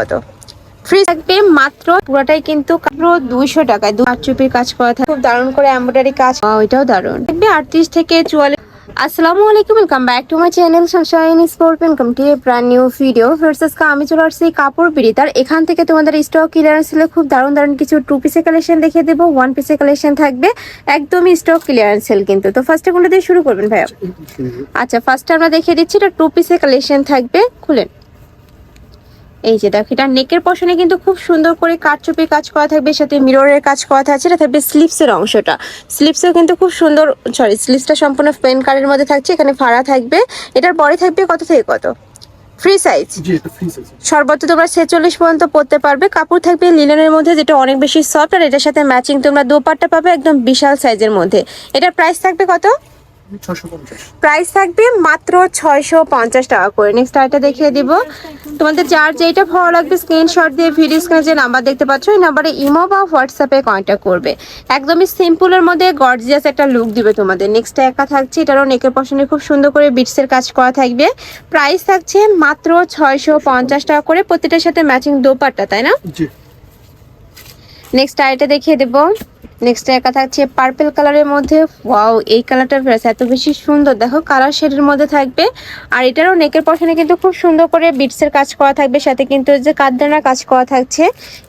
কত? ফ্রি থাকবে মাত্র পুরোটাই কিন্তু মাত্র দুইশো টাকায়। দু চুপির কাজ করা থাকে। খুব দারুণ করে এমব্রয়ডারি কাজ এটাও দারুণ। থাকবে আটত্রিশ থেকে চুয়াল্লিশ। আসসালামু আলাইকুম welcome back to my channel sunshine sport welcome to a brand new video versus আমি চলে আসছি কাপড় বিড়িতার এখান থেকে তোমাদের স্টক ক্লিয়ারেন্স ছিল খুব দারুণ দারুণ কিছু টু পিসের কালেকশন দেখিয়ে দেবো। ওয়ান পিসের কালেকশন থাকবে একদমই স্টক ক্লিয়ারেন্স সেল কিন্তু। তো ফার্স্টে কোনটা দিয়ে শুরু করবেন ভাইয়া? আচ্ছা ফার্স্টে আমরা দেখিয়ে দিচ্ছি এটা টু পিসের কালেকশন থাকবে। খুলেন। এই যে দেখো এটা নেকের পশনে কিন্তু খুব সুন্দর করে কাটচুপি কাজ করা থাকবে সাথে মিররের কাজ করা থাকছে এটা থাকবে স্লিপসের অংশটা। স্লিপসেও কিন্তু খুব সুন্দর সরি স্লিপসটা সম্পূর্ণ পেন কারের মধ্যে থাকছে এখানে ফাড়া থাকবে। এটার পরে থাকবে কত থেকে কত? ফ্রি সাইজ জি এটা ফ্রি সাইজ সর্বোচ্চ তোমরা ছেচল্লিশ পর্যন্ত পড়তে পারবে। কাপড় থাকবে লিনেনের মধ্যে যেটা অনেক বেশি সফট আর এটার সাথে ম্যাচিং তোমরা দোপাট্টা পাবে একদম বিশাল সাইজের মধ্যে। এটার প্রাইস থাকবে কত? প্রাইস থাকবে মাত্র ছয়শো পঞ্চাশ টাকা করে। নেক্সট আইটা দেখিয়ে দিব। তোমাদের যার যেটা ভালো লাগবে স্ক্রিনশট দিয়ে ভিডিও স্ক্রিনে যে নাম্বার দেখতে পাচ্ছ এই নাম্বারে ইমো বা হোয়াটসঅ্যাপে কন্ট্যাক্ট করবে। একদমই সিম্পলের মধ্যে গর্জিয়াস একটা লুক দিবে তোমাদের। নেক্সট একা থাকছে এটারও নেকের পশনে খুব সুন্দর করে বিটসের কাজ করা থাকবে। প্রাইস থাকছে মাত্র ছয়শো পঞ্চাশ টাকা করে। প্রতিটার সাথে ম্যাচিং দোপাট্টা তাই না? জি। নেক্সট আইটা দেখিয়ে দেবো। নেক্সট একা থাকছে পার্পল কালারের মধ্যে ওয়াও এই কালারটা এত বেশি সুন্দর। দেখো কালার শেডের মধ্যে থাকবে। আর এটারও নেকের পশনে কিন্তু খুব সুন্দর করে বিটসের কাজ করা থাকবে। সাথে কিন্তু যে কাদ্দানার কাজ করা থাকছে।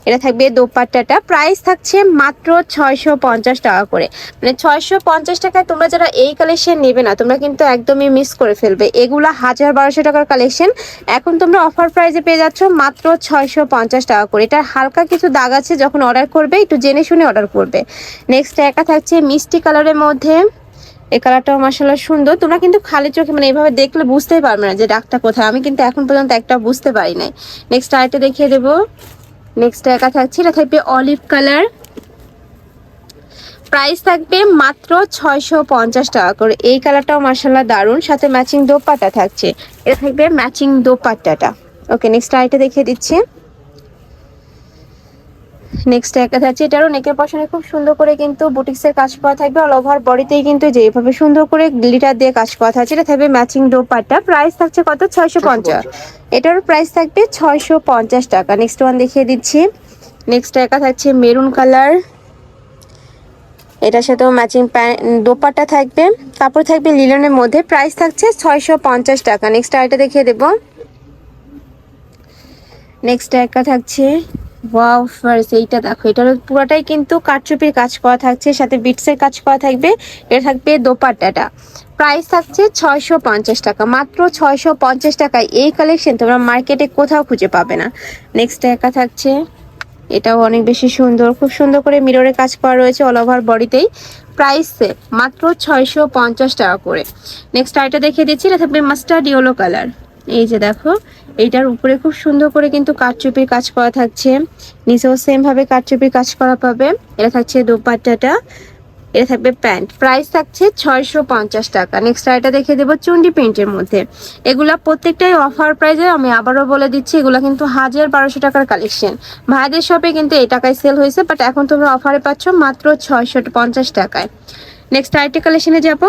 এটা থাকবে দোপাট্টাটা। প্রাইস থাকছে মাত্র ছয়শো পঞ্চাশ টাকা করে। মানে ছয়শো পঞ্চাশ টাকায় তোমরা যারা এই কালেকশন নেবে না, তোমরা কিন্তু একদমই মিস করে ফেলবে। এগুলা হাজার বারোশো টাকার কালেকশন এখন তোমরা অফার প্রাইসে পেয়ে যাচ্ছ মাত্র ছয়শো পঞ্চাশ টাকা করে। এটার হালকা কিছু দাগ আছে, যখন অর্ডার করবে, একটু জেনে শুনে অর্ডার করবে। নেক্সট একা থাকছে মিষ্টি কালারের মধ্যে। এই কালারটাও মাসাল্লাহ সুন্দর। তোমরা কিন্তু খালি চোখে মানে এইভাবে দেখলে বুঝতেই পারবে না যে ডাকটা কোথায়। আমি কিন্তু এখন পর্যন্ত একটা বুঝতে পারি নাই। নেক্সট আরেকটা দেখিয়ে দেবো। নেক্সট একা থাকছে, এটা থাকবে অলিভ কালার প্রাইস থাকবে মাত্র ছয়শো পঞ্চাশ টাকা করে। এই কালারটাও মার্শাল্লাহ দারুণ। সাথে ম্যাচিং দোপাট্টা থাকছে। এটা থাকবে ম্যাচিং দোপাট্টাটা। ওকে নেক্সট আইটা দেখিয়ে দিচ্ছি। নেক্সট একটা থাকছে এটারও নেকের পশনে খুব সুন্দর করে কিন্তু বুটিক্সের কাজ করা থাকবে। অল ওভার বডিতেই কিন্তু যেভাবে সুন্দর করে গ্লিটার দিয়ে কাজ করা থাকছে এটা থাকবে ম্যাচিং দোপাট্টা। প্রাইস থাকছে কত? ছয়শো পঞ্চাশ। এটারও প্রাইস থাকবে ছয়শো পঞ্চাশ টাকা। নেক্সট ওয়ান দেখিয়ে দিচ্ছি। নেক্সট একা থাকছে মেরুন কালার এটার সাথেও ম্যাচিং দোপাট্টা থাকবে। কাপড় থাকবে লিলনের মধ্যে। প্রাইস থাকছে ছয়শো পঞ্চাশ টাকা। নেক্সট আরেকটা দেখিয়ে দেবো। নেক্সট একটা থাকছে ওয়াও ফার্স্ট এইটা দেখো এটার পুরোটাই কিন্তু কাটচুপির কাজ করা থাকছে, সাথে বিটসের কাজ করা থাকবে, এটা থাকবে দোপাট্টাটা। প্রাইস থাকছে ছয়শো পঞ্চাশ টাকা, মাত্র ছয়শো পঞ্চাশ টাকায় এই কালেকশন তোমরা মার্কেটে কোথাও খুঁজে পাবে না। নেক্সট একা থাকছে, এটাও অনেক বেশি সুন্দর, খুব সুন্দর করে মিররে কাজ করা রয়েছে অল ওভার বডিতেই প্রাইস মাত্র ছয়শো পঞ্চাশ টাকা করে। নেক্সট আইটা দেখিয়ে দিচ্ছি, এটা থাকবে মাস্টার্ড ইয়েলো কালার এই যে দেখো, এইটার উপরে খুব সুন্দর করে কিন্তু কাঠচুপির কাজ করা থাকছে। নিচেও সেম ভাবে কাঠচুপির কাজ করা পাবে। এটা থাকছে দোপাট্টাটা, এটা থাকবে প্যান্ট। প্রাইস থাকছে ছয়শো পঞ্চাশ টাকা। নেক্সট আইটা দেখে দেবো চুন্ডি প্রিন্টের মধ্যে। এগুলা প্রত্যেকটাই অফার প্রাইজে আমি আবারও বলে দিচ্ছি, এগুলা কিন্তু হাজার বারোশো টাকার কালেকশন ভাইদের শপে কিন্তু এই টাকায় সেল হয়েছে বাট এখন তোমরা অফারে পাচ্ছ মাত্র ছয়শো পঞ্চাশ টাকায়। নেক্সট আইটি কালেকশনে যাব।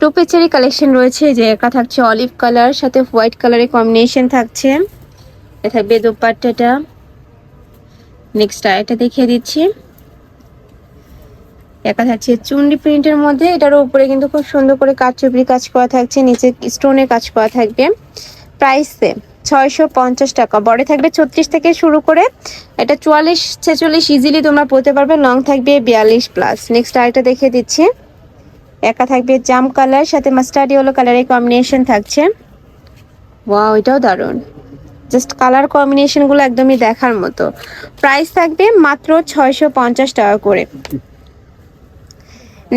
টু পিচেরই কালেকশন রয়েছে, যে একা থাকছে অলিভ কালার সাথে হোয়াইট কালারের কম্বিনেশন থাকছে। এ থাকবে দোপাট্টাটা। নেক্সট আরেকটা দেখিয়ে দিচ্ছি। একা থাকছে চুন্ডি প্রিন্টের মধ্যে, এটার উপরে কিন্তু খুব সুন্দর করে কাঠচুপড়ি কাজ করা থাকছে, নিচে স্টোনের কাজ করা থাকবে। প্রাইস ছয়শো পঞ্চাশ টাকা, বড় থাকবে ছত্রিশ থেকে শুরু করে, এটা চুয়াল্লিশ ছেচল্লিশ ইজিলি তোমরা পড়তে পারবে লং থাকবে বিয়াল্লিশ প্লাস নেক্সট আরেকটা দেখিয়ে দিচ্ছি। একা থাকবে জাম কালার, সাথে মাস্টার্ড ইয়েলো কালারের কম্বিনেশন থাকছে। ওয়াও এটাও দারুণ। জাস্ট কালার কম্বিনেশনগুলো একদমই দেখার মতো। প্রাইস থাকবে মাত্র ছয়শো পঞ্চাশ টাকা করে।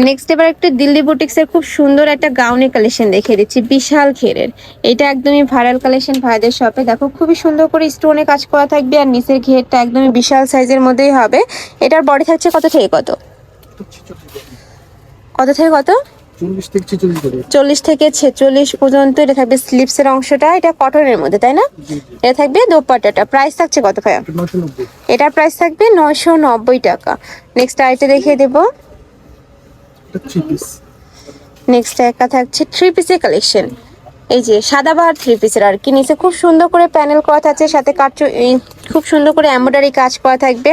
নেক্সট এবার একটু দিল্লি বুটিক্সের খুব সুন্দর একটা গাউনের কালেকশন দেখে দিচ্ছি, বিশাল ঘেরের। এটা একদমই ভাইরাল কালেকশন ভাইদের শপে দেখো, খুবই সুন্দর করে স্টোনে কাজ করা থাকবে আর নিচের ঘেরটা একদমই বিশাল সাইজের মধ্যেই হবে। এটার বডি থাকছে কত থেকে কত? কত থেকে কত? চল্লিশ থেকে ছেচল্লিশ পর্যন্ত এটা থাকবে স্লিপসের অংশটা এটা কটনের মধ্যে তাই না? এটা থাকবে দোপাট্টাটা। প্রাইস থাকছে কত ভাইয়া? এটা এটার প্রাইস থাকবে নয়শো নব্বই টাকা। নেক্সট আইটা দেখিয়ে দেবো। এটা নেক্সট একা থাকছে থ্রি পিসের কালেকশন এই যে সাদাবাহার থ্রি পিসের আর কি। নিচে খুব সুন্দর করে প্যানেল করা থাকছে সাথে কাট খুব সুন্দর করে এমব্রয়ডারি কাজ করা থাকবে।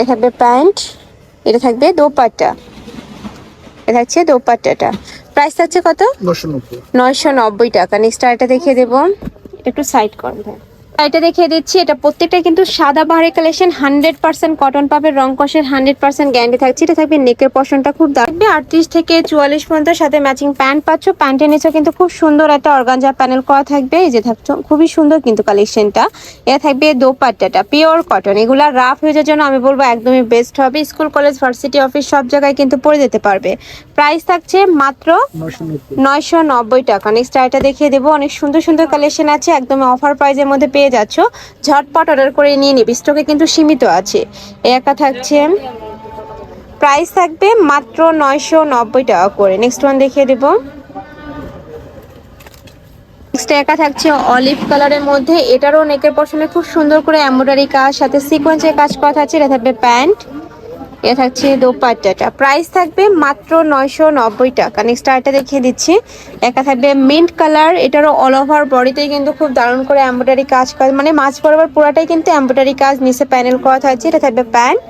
এ থাকবে প্যান্ট এটা থাকবে দোপাট্টা। এটা হচ্ছে দোপাট্টাটা। প্রাইস হচ্ছে কত? নয়শো নব্বই। টাকা। নেক্সট আরেকটা দেখিয়ে দেবো। একটু সাইড ভাই। এটা দেখিয়ে দিচ্ছি, এটা প্রত্যেকটা কিন্তু সাদা বাহারি কালেকশন হান্ড্রেড পার্সেন্ট কটন পাবে, রং কষের হান্ড্রেড পার্সেন্ট গ্যারান্টি থাকছে। এটা থাকবে নেকের পশনটা খুব থাকবে আটত্রিশ থেকে চুয়াল্লিশ পর্যন্ত, সাথে ম্যাচিং প্যান্ট পাচ্ছ। প্যান্টের নিচে কিন্তু খুব সুন্দর একটা অর্গানজা প্যানেল করা থাকবে। এই যে থাকছো খুবই সুন্দর কিন্তু কালেকশনটা এটা থাকবে দোপাট্টাটা পিওর কটন এগুলা রাফ হয়ে যাওয়ার জন্য আমি বলব একদমই বেস্ট হবে। স্কুল কলেজ ভার্সিটি অফিস সব জায়গায় কিন্তু পরে যেতে পারবে। প্রাইস থাকছে মাত্র নয়শো নব্বই। টাকা। নেক্সট আইটা দেখিয়ে দেবো। অনেক সুন্দর সুন্দর কালেকশন আছে একদম অফার প্রাইজের মধ্যে পেয়ে যাচ্ছ। ঝটপট অর্ডার করে নিয়ে নিবি। স্টকে কিন্তু সীমিত আছে। একা থাকছে। প্রাইস থাকবে মাত্র নয়শো নব্বই টাকা করে। নেক্সট ওয়ান দেখিয়ে দেবো। নেক্সট একা থাকছে অলিভ কালারের মধ্যে। এটারও নেকের পশনে খুব সুন্দর করে এমব্রয়ডারি কাজ সাথে সিকোয়েন্সের কাজ করা আছে এটা থাকবে প্যান্ট। এটা থাকছে দোপাট্টাটা। প্রাইস থাকবে মাত্র নয়শো নব্বই টাকা। নেক্সট আরেকটা দেখিয়ে দিচ্ছি। একা থাকবে মিন্ট কালার এটারও অল ওভার বডিতেই কিন্তু খুব দারুণ করে এমব্রয়ডারি কাজ কাজ মানে মাছ বরাবর পুরাটাই কিন্তু এমব্রয়ডারি কাজ, নিচে প্যানেল করা থাকছে। এটা থাকবে প্যান্ট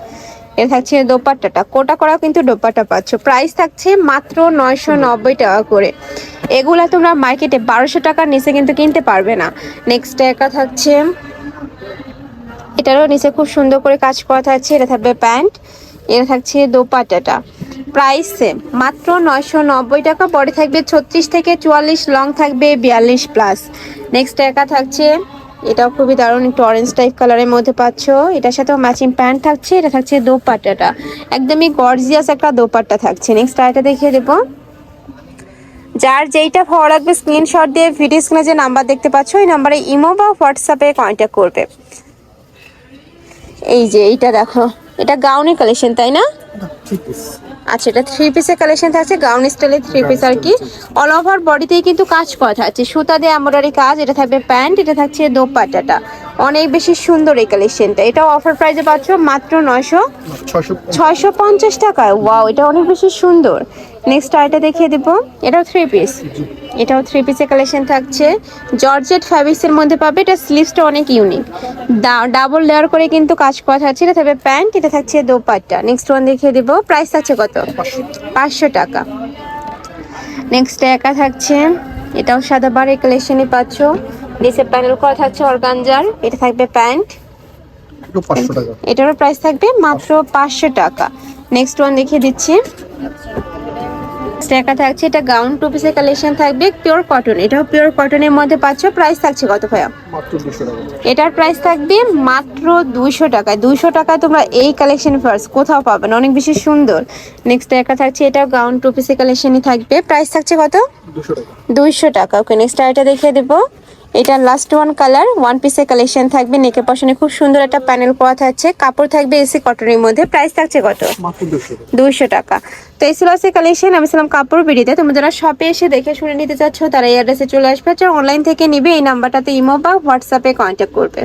এটা থাকছে দোপাট্টাটা। কোটা করাও কিন্তু দোপাট্টা পাচ্ছ। প্রাইস থাকছে মাত্র নয়শো নব্বই টাকা করে। এগুলা তোমরা মার্কেটে বারোশো টাকার নিচে কিন্তু কিনতে পারবে না। নেক্সট একা থাকছে। এটারও নিচে খুব সুন্দর করে কাজ করা থাকছে। এটা থাকবে প্যান্ট। এটা থাকছে দোপাটাটা প্রাইস সেম মাত্র নয়শো নব্বই টাকা, পরে থাকবে ছত্রিশ থেকে চুয়াল্লিশ লং থাকবে বিয়াল্লিশ প্লাস নেক্সট একা থাকছে, এটাও খুবই দারুণ, একটু অরেঞ্জ টাইপ কালারের মধ্যে পাচ্ছ। এটার সাথেও ম্যাচিং প্যান্ট থাকছে, এটা থাকছে দোপাট্টাটা। একদমই গর্জিয়াস একটা দোপাট্টা থাকছে। নেক্সট আরেকটা দেখিয়ে দেবো। যার যেইটা ভালো লাগবে স্ক্রিনশট দিয়ে ভিডিও স্ক্রিনে যে নাম্বার দেখতে পাচ্ছ ওই নাম্বারে ইমো বা হোয়াটসঅ্যাপে কন্ট্যাক্ট করবে। এই যে, এইটা দেখো। এটা গাউনের কালেকশন তাই না? আচ্ছা এটা থ্রি পিসের কালেকশন থাকছে গাউন স্টাইলের থ্রি পিস আর কি। অল ওভার বডিতেই কিন্তু কাজ করা থাকছে। সুতা দিয়ে এমব্রয়ডারি কাজ এটা থাকবে প্যান্ট এটা থাকছে দোপাটাটা অনেক বেশি সুন্দর এই কালেকশনটা এটা অফার প্রাইসে পাচ্ছ মাত্র নয়শো ছয়শো পঞ্চাশ টাকায়। ওয়াও এটা অনেক বেশি সুন্দর। নেক্সট আইটা দেখিয়ে দেবো। এটাও থ্রি পিস এটাও থ্রি পিসের কালেকশন থাকছে। জর্জেট ফ্যাব্রিক্সের মধ্যে পাবে। এটা স্লিভসটা অনেক ইউনিক ডাবল লেয়ার করে কিন্তু কাজ করা থাকছে এটা থাকবে প্যান্ট এটা থাকছে দোপাট্টা। নেক্সট ওয়ান দেখিয়ে দেবো। প্রাইস থাকছে কত? পাঁচশো টাকা। নেক্সট একা থাকছে। এটাও সাদা বারের কালেকশনই পাচ্ছ। নিচে প্যানেল করা থাকছে অর্গানজার এটা থাকবে প্যান্ট এটারও প্রাইস থাকবে মাত্র পাঁচশো টাকা। নেক্সট ওয়ান দেখিয়ে দিচ্ছি। টাকা থাকছে এটা গাউন টু পিসের কালেকশন থাকবে পিওর কটন এটাও পিওর কটনের মধ্যে পাচ্ছ প্রাইস থাকছে কত ভাইয়া? এটার প্রাইস থাকবে মাত্র দুইশো টাকায়। দুইশো টাকায় তোমরা এই কালেকশন ফার্স্ট কোথাও পাবে না অনেক বেশি সুন্দর। নেক্সট একা থাকছে এটাও গাউন টু পিসের কালেকশনই থাকবে। প্রাইস থাকছে কত? দুইশো টাকা। ওকে নেক্সট আরেকটা দেখিয়ে দেবো। এটা লাস্ট ওয়ান কালার ওয়ান পিসের কালেকশন থাকবে নেকে পশনে খুব সুন্দর একটা প্যানেল করা থাকছে। কাপড় থাকবে এসি কটনের মধ্যে প্রাইস থাকছে কত? দুইশো টাকা। তো এই ছিল কালেকশন আমি ছিলাম কাপড় বিড়িতে। তোমরা যারা শপে এসে দেখে শুনে নিতে চাচ্ছ তারা এই অ্যাড্রেসে চলে আসবে। অনলাইন থেকে নিবে এই নাম্বারটাতে ইমো বা হোয়াটসঅ্যাপে কন্ট্যাক্ট করবে।